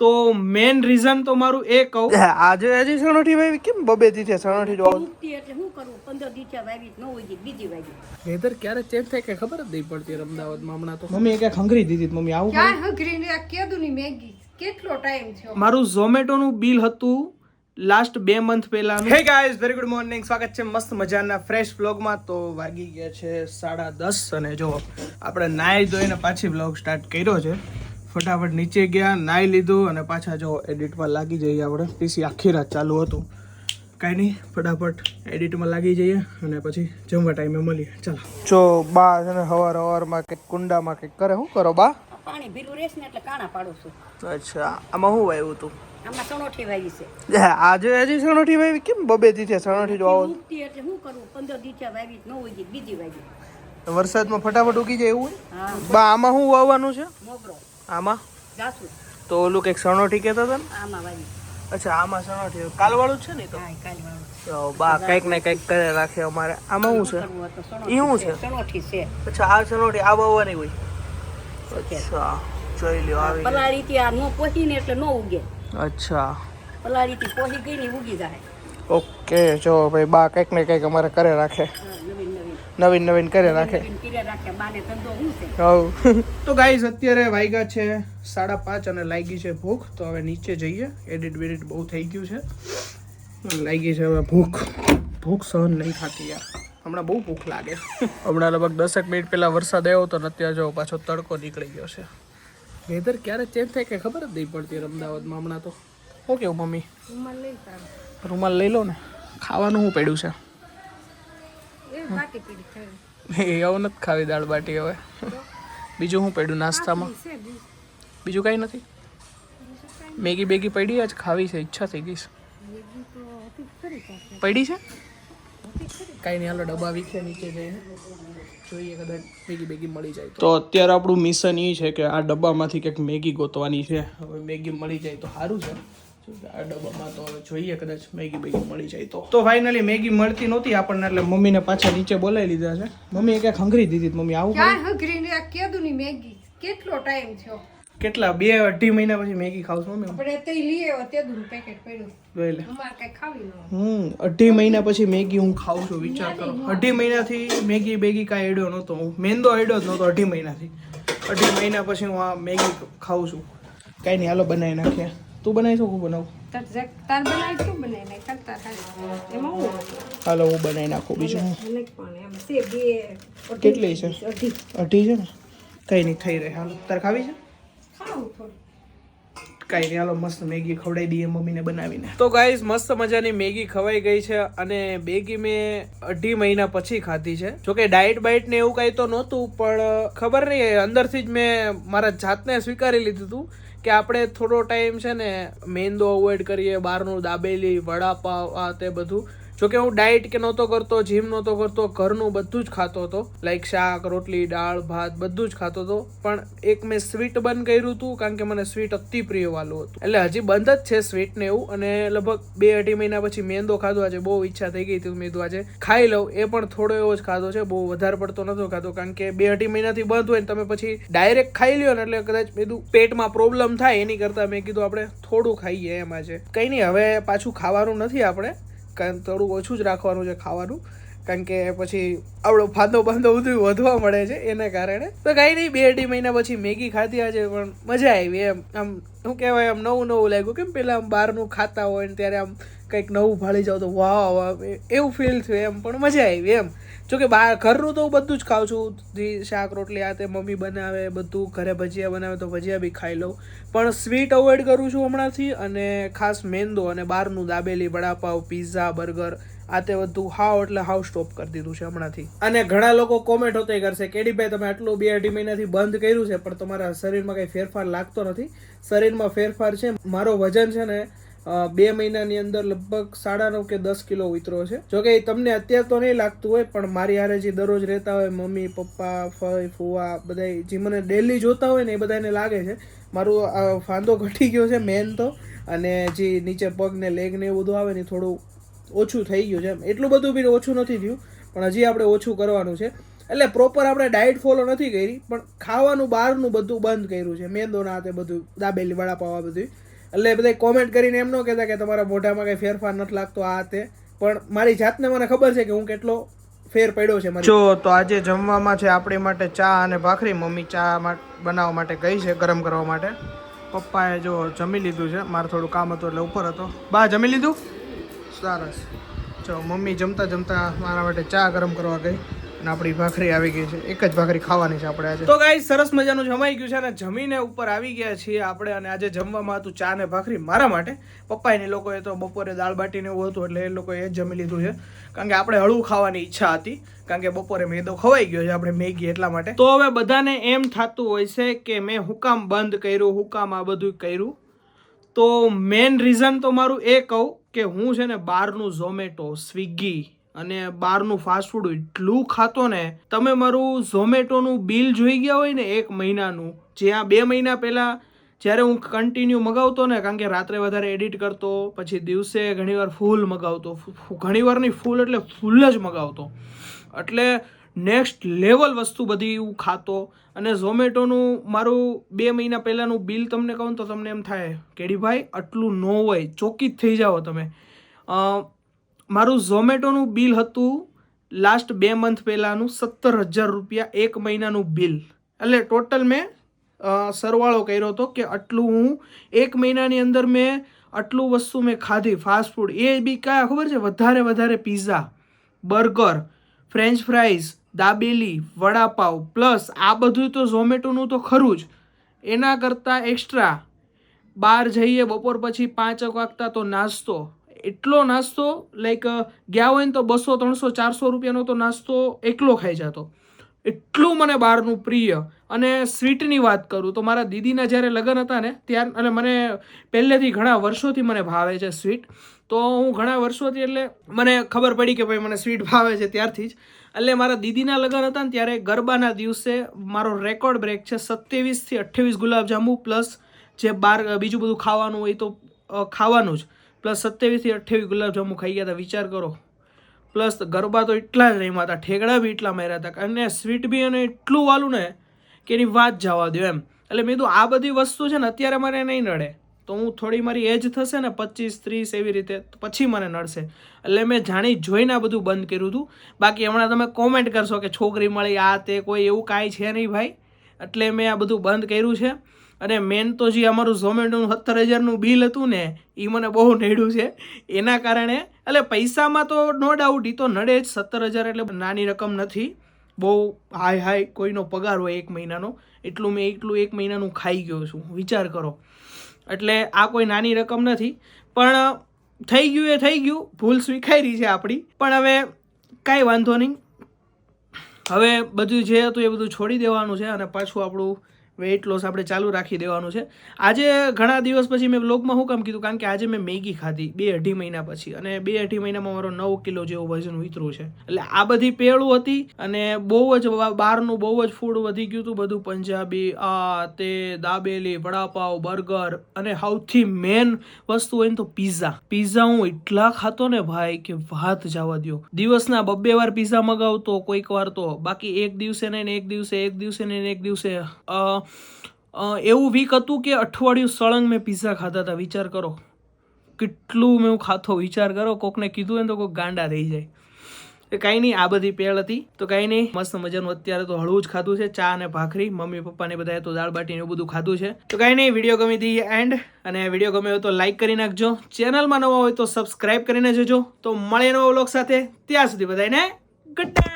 તો main reason તો મારું એ કહું. આજે હજી સણોઠી વાવી કેમ બબે દીધે સણોઠી જો મુક્તિ એટલે શું કરું? 15 દી છે વાવી ન હોય છે બીજી વાવી વેધર ક્યારે ચેન્જ થાય કે ખબર જ નહીં પડતી અમદાવાદમાં હમણાં તો. મમ્મી ક્યાંક હંગરી દીધી મમ્મી આવું ક્યાં હંગરી ને આ કેદુની મેગી? કેટલો ટાઈમ થયો? મારું ઝોમેટોનું બિલ હતું લાસ્ટ બે મંથ પહેલા hey guys very good morning સ્વાગત છે મસ્ત મજાના ફ્રેશ વ્લોગમાં તો વાગી ગયા છે સાડા દસ અને જો આપણે નાહી ધોઈને પાછી વ્લોગ સ્ટાર્ટ કર્યો છે. ફટાફટ નીચે ગયા નાહી લીધું અને પાછા જો એડિટમાં લાગી જઈએ આપણે. પીસી આખી રાત ચાલુ હતું. કાંઈ નહીં ફટાફટ એડિટમાં લાગી જઈએ અને પછી જમવા ટાઈમે મળીએ. ચાલો. જો બા છે ને હવાર હવારમાં કંઈક કુંડામાં કંઈક કરે. શું કરો બા? પાણી ભીરું રહેશે ને એટલે કાણા પાડું છું. અચ્છા આમાં શું વાવ્યું તું? આમાં સણોઠી વાવી છે. આજે હજી સણોઠી ભાઈ કેમ બબે દીધે સણોઠી જોવા મુક્તિ એટલે શું કરવું પંદર દીચા વાવી ન હોય બીજી વાવી વરસાદમાં ફટાફટ ઉગી જાય એવું બા આમાં શું વાવવાનું છે? મોગરો. આમાં? તો ઓલું કંઈક સણોઠી કહેતા હતા ને? અચ્છા આમાં સણોઠી કાલવાળું છે ને તો? બા કંઈક ને કંઈક કરે રાખે અમારે. આમાં શું છે? ઈ શું છે? અચ્છા આ સણોઠી આ બવાની હોય. અચ્છા જોઈ લ્યો આવી. પલાળીથી આ નો પોહી ને એટલે નો ઉગે. અચ્છા. પલાળીથી પોહી ગઈ ને ઉગી જાય. ઓકે જો ભાઈ બા કંઈક ને કંઈક અમારે કરે રાખે. નવીન નવીન કરે રાખે. હવ. તો ગાઈઝ અત્યારે વાગ્યા છે સાડા પાંચ અને લાગી છે ભૂખ. તો હવે નીચે જઈએ. એડિટ બેડિટ બહુ થઈ ગયું છે. લાગી છે હવે ભૂખ. ભૂખ સહન નહીં થતી યાર. હમણાં બહુ ભૂખ લાગે. હમણાં લગભગ દસેક મિનિટ પહેલાં વરસાદ આવ્યો તો ને અત્યારે જો પાછો તડકો નીકળી ગયો છે. વેધર ક્યારે ચેન્જ થાય કે ખબર જ નહીં પડતી અમદાવાદમાં હમણાં તો. ઓકે કેવું મમ્મી? રૂમાલ લઈ રૂમાલ લઈ લો ને. ખાવાનું શું પડ્યું છે? એવું નથી ખાવી દાળ બાટી હવે. બીજું શું પડ્યું નાસ્તામાં? બીજું કાંઈ નથી? મેગી બેગી પડી આજ, ખાવી છે, ઈચ્છા થઈ ગઈ છે. પડી છે? કાંઈ નહીં, હાલો ડબ્બા છે નીચે જઈને. જોઈએ કદાચ મેગી બેગી મળી જાય તો. અત્યારે આપણું મિશન એ છે કે આ ડબ્બામાંથી કંઈક મેગી ગોતવાની છે. હવે મેગી મળી જાય તો સારું છે. આ ડબ્બામાં તો જોઈએ કદાચ મેગી બેગી મળી જાય તો. તો ફાઇનલી મેગી મળતી નહોતી આપણને એટલે મમ્મીને પાછા નીચે બોલાવી લીધા છે. મમ્મીએ ક્યાંક હંગરી દીધી મમ્મી આવું ક્યાં હંગરી? ને મેગી. કેટલો ટાઈમ થયો? કેટલા બે અઢી મહિના પછી મેગી ખાવશું મમ્મી. આપણે તે લઈ આવ્યો તેદુનું પેકેટ પડ્યું. જોઈ લે. અમારે કઈ ખાવી ન હમ અઢી મહિના પછી મેગી હું ખાઉં છું વિચાર કરો. અઢી મહિનાથી મેગી બેગી કાંઈ એડ્યો નહોતો. હું મેંદો એડ્યો જ નહોતો અઢી મહિનાથી. અઢી મહિના પછી હું આ મેગી ખાઉં છું. કાંઈ નહીં હાલો બનાવી નાખીએ. તું બનાવી શકું બનાવું? તાર બનાવી શું બનાવી નાખ કરતા થાય એમાં હું હાલો હું બનાવી નાખું બીજું. હું મને પણ એમ છે બે અઢી કેટલી છે? અઢી. અઢી. છે ને? કંઈ નહીં થઈ રહે. હાલો તારે ખાવી છે? કાંઈ નહીં હાલો મસ્ત મેગી ખવડાવી દઈએ મમ્મીને બનાવીને. તો ગાઈઝ મસ્ત મજાની મેગી ખવાઈ ગઈ છે અને મેગી મેં અઢી મહિના પછી ખાધી છે. જોકે ડાયટ બાઇટ ને એવું કાંઈ તો નહોતું પણ ખબર નહીં અંદરથી જ મેં મારા જાતને સ્વીકારી લીધું હતું કે આપણે થોડો ટાઈમ છે ને મેંદો અવોઇડ કરીએ, બહારનું દાબેલી, વડાપાવ, આ તે બધું. જોકે હું ડાયટ કે નહોતો કરતો જીમ નહોતો કરતો, ઘરનું બધું જ ખાતો હતો. લાઈક શાક, રોટલી, દાળ, ભાત બધું જ ખાતો હતો. પણ એક મેં સ્વીટ બંધ કર્યું હતું કારણ કે મને સ્વીટ અતિ પ્રિય વાલું હતું. એટલે હજી બંધ જ છે સ્વીટ ને એવું અને લગભગ બે અઢી મહિના પછી મેંદો ખાધો આજે, બહુ ઈચ્છા થઈ ગઈ હતી મેં આજે. ખાઈ લઉં, એ પણ થોડો એવો જ ખાધો છે, બહુ વધારે પડતો નતો ખાધો કારણ કે બે અઢી મહિનાથી બંધ હોય ને તમે પછી ડાયરેક્ટ ખાઈ લ્યો ને એટલે કદાચ મેં પેટમાં પ્રોબ્લેમ થાય એની કરતાં મેં કીધું આપણે થોડું ખાઈએ એમાં છે કંઈ નહીં, હવે પાછું ખાવાનું નથી આપણે. કારણ થોડું ઓછું જ રાખવાનું છે ખાવાનું. કારણ કે પછી આપણો ફાંદો બાંધો બધું વધવા મળે છે, એના કારણે. તો કાંઈ નહીં, બે અઢી મહિના પછી મેગી ખાધી આજે પણ મજા આવી એમ. આમ શું કહેવાય, આમ નવું નવું લાગ્યું. કેમ પેલા આમ બહારનું ખાતા હોય ને ત્યારે આમ કંઈક નવું ભાળી જાવ તો વાહ એવું ફીલ થયું એમ, પણ મજા આવી એમ. જોકે બહાર ઘરનું તો હું બધું જ ખાઉં છું. જે શાક, રોટલી, આ તે મમ્મી બનાવે, બધું ઘરે ભજીયા બનાવે તો ભજીયા બી ખાઈ લઉં. પણ સ્વીટ અવોઇડ કરું છું હમણાંથી અને ખાસ મેંદો અને બહારનું દાબેલી, વડાપાવ પીઝા બર્ગર આ તે બધું હાવ એટલે હાવ સ્ટોપ કરી દીધું છે હમણાંથી. અને ઘણા લોકો કોમેન્ટ હોતે કરશે કેડીભાઈ તમે આટલું બે અઢી મહિનાથી બંધ કર્યું છે, પણ તમારા શરીરમાં કંઈ ફેરફાર લાગતો નથી. શરીરમાં ફેરફાર છે. મારો વજન છે ને બે મહિનાની અંદર લગભગ સાડા નવ કે દસ કિલો ઉતરો છે. જોકે એ તમને અત્યારે તો નહીં લાગતું હોય, પણ મારી હારે જે દરરોજ રહેતા હોય, મમ્મી, પપ્પા, ફઈ, ફુવા બધા જે મને ડેલી જોતા હોય ને એ બધાને લાગે છે. મારું ફાંદો ઘટી ગયો છે મેન તો. અને જે નીચે પગ ને લેગ ને એવું બધું આવે ને થોડું ઓછું થઈ ગયું છે. એમ એટલું બધું બી ઓછું નથી થયું, પણ હજી આપણે ઓછું કરવાનું છે. એટલે પ્રોપર આપણે ડાયટ ફોલો નથી કરી, પણ ખાવાનું બહારનું બધું બંધ કર્યું છે. મેંદોના હાથે બધું, દાબેલી વડાપાવ પાવા બધું એટલે બધા કોમેન્ટ કરીને એમ ન કહેતા કે તમારા મોઢામાં કંઈ ફેરફાર નથી લાગતો આ તે. પણ મારી જાતને મને ખબર છે કે હું કેટલો ફેર પડ્યો છે જો, તો આજે જમવામાં છે આપણી માટે ચા અને ભાખરી. મમ્મી ચા બનાવવા માટે ગઈ છે, ગરમ કરવા માટે. પપ્પાએ જો જમી લીધું છે. મારે થોડું કામ હતું એટલે ઉપર હતો. બા, જમી લીધું? સરસ. જો, મમ્મી જમતા જમતા મારા માટે ચા ગરમ કરવા ગઈ અને આપણી ભાખરી આવી ગઈ છે. એક જ ભાખરી ખાવાની છે આપણે આજે. તો ગાઈ સરસ મજાનું જમાઈ ગયું છે અને જમીને ઉપર આવી ગયા છીએ આપણે અને આજે જમવામાં હતું ચા ને ભાખરી મારા માટે. પપ્પા લોકોએ તો બપોરે દાળ બાટીને એવું હતું એટલે એ લોકોએ જમી લીધું છે. કારણ કે આપણે હળવું ખાવાની ઈચ્છા હતી. કારણ કે બપોરે મેદો ખવાઈ ગયો છે આપણે મેગી એટલા માટે. તો હવે બધાને એમ થતું હોય છે કે મેં હુકામ બંધ કર્યું, હુકામ આ બધું કર્યું. તો મેન રીઝન તો મારું એ કહું કે હું છે ને બહારનું ઝોમેટો, સ્વિગી અને બહારનું ફાસ્ટફૂડ એટલું ખાતો ને, તમે મારું ઝોમેટોનું બિલ જોઈ ગયા હોય ને એક મહિનાનું જ્યાં બે મહિના પહેલાં જ્યારે હું કન્ટિન્યુ મગાવતો ને, કારણ કે રાત્રે વધારે એડિટ કરતો, પછી દિવસે ઘણીવાર ફૂલ મગાવતો ઘણીવારની ફૂલ એટલે ફૂલ જ મગાવતો. એટલે નેક્સ્ટ લેવલ વસ્તુ બધી હું ખાતો અને ઝોમેટોનું મારું બે મહિના પહેલાંનું બિલ તમને કહું તો તમને એમ થાય કેડીભાઈ આટલું ન હોય ચોકિત થઈ જાઓ તમે. મારું ઝોમેટોનું બિલ હતું લાસ્ટ બે મંથ પહેલાંનું સત્તર હજાર રૂપિયા એક મહિનાનું બિલ. એટલે ટોટલ મેં સરવાળો કર્યો હતો કે આટલું હું એક મહિનાની અંદર મેં આટલું વસ્તુ મેં ખાધી ફાસ્ટ ફૂડ એ બી કયા ખબર છે? વધારે વધારે pizza burger french fries dabeli, vada pav, plus આ બધું તો ઝોમેટોનું તો ખરું જ. એના કરતાં એક્સ્ટ્રા બહાર જઈએ, બપોર પછી પાંચ વાગતા તો નાસ્તો. એટલો નાસ્તો લાઈક ગયા હોય ને તો બસો, ત્રણસો, ચારસો રૂપિયાનો તો નાસ્તો એકલો ખાઈ જતો. એટલું મને બહારનું પ્રિય. અને સ્વીટની વાત કરું, તો મારા દીદીના જ્યારે લગ્ન હતા ને, ત્યાર, અને મને પહેલેથી ઘણા વર્ષોથી મને ભાવે છે સ્વીટ. તો હું ઘણા વર્ષોથી એટલે મને ખબર પડી કે ભાઈ મને સ્વીટ ભાવે છે ત્યારથી જ. એટલે મારા દીદીના લગ્ન હતા ને ત્યારે ગરબાના દિવસે મારો રેકોર્ડ બ્રેક છે સત્યાવીસથી અઠ્યાવીસ ગુલાબજાંબુ પ્લસ જે બાર બીજું બધું ખાવાનું હોય તો ખાવાનું જ. પ્લસ સત્યાવીસથી અઠ્યાવીસ ગુલાબજાંબુ ખાઈ ગયા હતા, વિચાર કરો. પ્લસ ગરબા તો એટલા જ રમ્યા હતા ઠેકડા બી એટલા માર્યા હતા. અને સ્વીટ બી અને એટલું વાલું ને કે એની વાત જવા દો એમ. એટલે મેં કીધું આ બધી વસ્તુ છે ને અત્યારે મારે નહીં નડે. તો હું થોડી મારી એજ થશે ને પચીસ, ત્રીસ એવી રીતે પછી મને નડશે. એટલે મેં જાણી જોઈને આ બધું બંધ કર્યું હતું. બાકી હમણાં તમે કોમેન્ટ કરશો કે છોકરી મળી, આ તે કોઈ એવું કાંઈ છે નહીં ભાઈ. એટલે મેં આ બધું બંધ કર્યું છે. અને મેન તો જે અમારું ઝોમેટોનું સત્તર હજારનું બિલ હતું ને એ મને બહુ નડ્યું છે. એના કારણે, એટલે પૈસામાં તો નો ડાઉટ એ તો નડે જ સત્તર હજાર એટલે નાની રકમ નથી. બહુ હાય હાય કોઈનો પગાર હોય એક મહિનાનો. એટલું મેં, એટલું એક મહિનાનું ખાઈ ગયો છું. વિચાર કરો. એટલે આ કોઈ નાની રકમ નથી. પણ થઈ ગયું એ થઈ ગયું. ભૂલ સ્વીકારી છે આપણી. પણ હવે કાંઈ વાંધો નહીં. હવે બધું જે હતું એ બધું છોડી દેવાનું છે અને પાછું આપણું વેઇટ લોસ આપણે ચાલુ રાખી દેવાનું છે. આજે ઘણા દિવસ પછી મેં બ્લોગમાં શું કામ કીધું, કારણ કે આજે મેં મેગી ખાધી બે અઢી મહિના પછી અને બે અઢી મહિનામાં મારો નવ કિલો જેવું વજન ઉતર્યું છે. એટલે આ બધી પેળું હતી અને બહુ જ બહારનું બહુ જ ફૂડ વધી ગયું હતું, બધું પંજાબી, આ તે, દાબેલી, વડાપાવ, બર્ગર અને સૌથી મેન વસ્તુ હોય ને તો પીઝા પીઝા હું એટલા ખાતો ને ભાઈ કે વાત જવા દ્યો. દિવસના બબ્બે વાર પીઝા મગાવતો, કોઈક વાર તો. બાકી એક દિવસે નહીં ને એક દિવસે એક દિવસે ને એક દિવસે એવું વીક હતું કે અઠવાડિયું સળંગ મેં પીઝા ખાતા હતા. વિચાર કરો. કેટલું મેં હું ખાતો વિચાર કરો. કોકને કીધું હોય તો કોઈક ગાંડા થઈ જાય. એ કાંઈ નહીં, આ બધી પેળ હતી. તો કાંઈ નહીં, મસ્ત મજાનું અત્યારે તો હળવું જ ખાધું છે. ચા અને ભાખરી, મમ્મી પપ્પાને બધાએ તો દાળ બાટી એવું બધું ખાધું છે. તો કાંઈ નહીં, વીડિયો ગમી હતી એન્ડ. અને વીડિયો ગમે હોય તો લાઇક કરી નાખજો. ચેનલમાં નવા હોય તો સબસ્ક્રાઇબ કરીને જજો. તો મળે નવો વ્લોગ સાથે. ત્યાં સુધી બધાને ગુડ નાઇટ